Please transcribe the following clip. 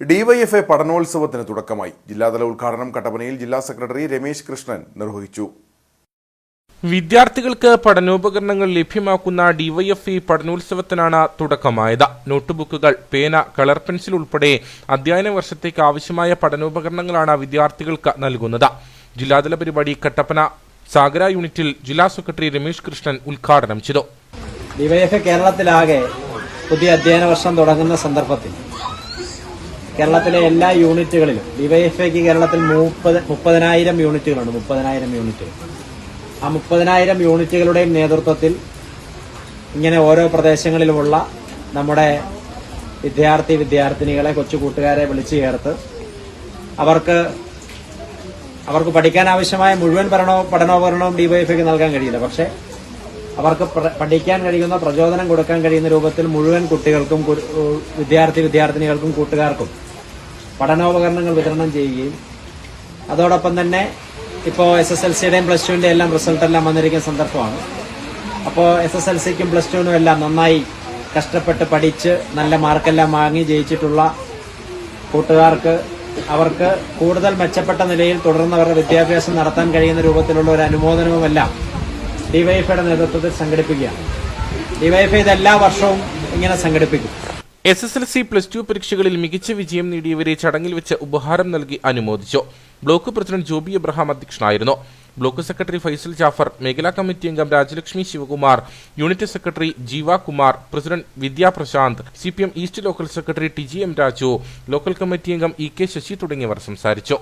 DYFI പഠനോത്സവത്തിന് തുടക്കമായി. ജില്ലാതല ഉദ്ഘാടനം കട്ടപ്പനയിൽ ജില്ലാ സെക്രട്ടറി രമേശ് കൃഷ്ണൻ നിർവഹിച്ചു. വിദ്യാർത്ഥികൾക്ക് പഠനോപകരണങ്ങൾ ലഭ്യമാക്കുന്ന ഡിവൈഎഫ്ഇ പഠനോത്സവത്തിനാണ് തുടക്കമായത്. നോട്ട്ബുക്കുകൾ പേന കളർ പെൻസിൽ ഉൾപ്പെടെ അധ്യയന വർഷത്തേക്ക് ആവശ്യമായ പഠനോപകരണങ്ങളാണ് വിദ്യാർത്ഥികൾക്ക് നൽകുന്നത്. ജില്ലാതല പരിപാടി കട്ടപ്പന സാഗര യൂണിറ്റിൽ ജില്ലാ സെക്രട്ടറി രമേശ് കൃഷ്ണൻ ഉദ്ഘാടനം ചെയ്തു. ഡിവൈഎഫ് കേരളത്തിലാകെ പുതിയ അധ്യയന വർഷം തുടങ്ങുന്ന സന്ദർഭത്തിൽ കേരളത്തിലെ എല്ലാ യൂണിറ്റുകളിലും ഡിവൈഎഫ്ഐക്ക് കേരളത്തിൽ മുപ്പത് മുപ്പതിനായിരം യൂണിറ്റുകളുണ്ട് മുപ്പതിനായിരം യൂണിറ്റുകൾ. ആ മുപ്പതിനായിരം യൂണിറ്റുകളുടെയും നേതൃത്വത്തിൽ ഇങ്ങനെ ഓരോ പ്രദേശങ്ങളിലുമുള്ള നമ്മുടെ വിദ്യാർത്ഥി വിദ്യാർത്ഥിനികളെ കൊച്ചു കൂട്ടുകാരെ വിളിച്ചു ചേർത്ത് അവർക്ക് അവർക്ക് പഠിക്കാൻ ആവശ്യമായ മുഴുവൻ പഠനോ പഠനോപകരണവും ഡിവൈഎഫ്ഐക്ക് നൽകാൻ കഴിയില്ല. പക്ഷേ അവർക്ക് പഠിക്കാൻ കഴിയുന്ന പ്രചോദനം കൊടുക്കാൻ കഴിയുന്ന രൂപത്തിൽ മുഴുവൻ കുട്ടികൾക്കും വിദ്യാർത്ഥി വിദ്യാർത്ഥിനികൾക്കും കൂട്ടുകാർക്കും പഠനോപകരണങ്ങൾ വിതരണം ചെയ്യുകയും അതോടൊപ്പം തന്നെ ഇപ്പോൾ എസ് എസ് എൽ സിയുടെയും പ്ലസ് ടുവിന്റെ എല്ലാം റിസൾട്ട് എല്ലാം വന്നിരിക്കുന്ന സന്ദർഭമാണ്. അപ്പോൾ എസ് എസ് എൽ സിക്കും പ്ലസ് ടുവിനും എല്ലാം നന്നായി കഷ്ടപ്പെട്ട് പഠിച്ച് നല്ല മാർക്കെല്ലാം വാങ്ങി ജയിച്ചിട്ടുള്ള കൂട്ടുകാർക്ക് അവർക്ക് കൂടുതൽ മെച്ചപ്പെട്ട നിലയിൽ തുടർന്ന് അവരുടെ വിദ്യാഭ്യാസം നടത്താൻ കഴിയുന്ന രൂപത്തിലുള്ള ഒരു അനുമോദനവുമെല്ലാം ഡിവൈഎഫ്ഐയുടെ നേതൃത്വത്തിൽ സംഘടിപ്പിക്കുകയാണ്. ഡിവൈഎഫ്ഐ ഇത് എല്ലാ വർഷവും ഇങ്ങനെ സംഘടിപ്പിക്കും. S S L C plus two പരീക്ഷകളിൽ മികച്ച വിജയം നേടിയവരെ ചടങ്ങിൽ വെച്ച് ഉപഹാരം നൽകി അനുമോദിച്ചു. ബ്ലോക്ക് പ്രസിഡന്റ് ജോബി എബ്രഹാം അധ്യക്ഷനായിരുന്നു. ബ്ലോക്ക് സെക്രട്ടറി ഫൈസൽ ജാഫർ മേഖലാ കമ്മിറ്റി അംഗം Rajalakshmi Sivakumar unit secretary Jeeva Kumar president Vidya Prashant C P M east local secretary T G M Raju local committee അംഗം ഇ കെ ശശി തുടങ്ങിയവർ സംസാരിച്ചു.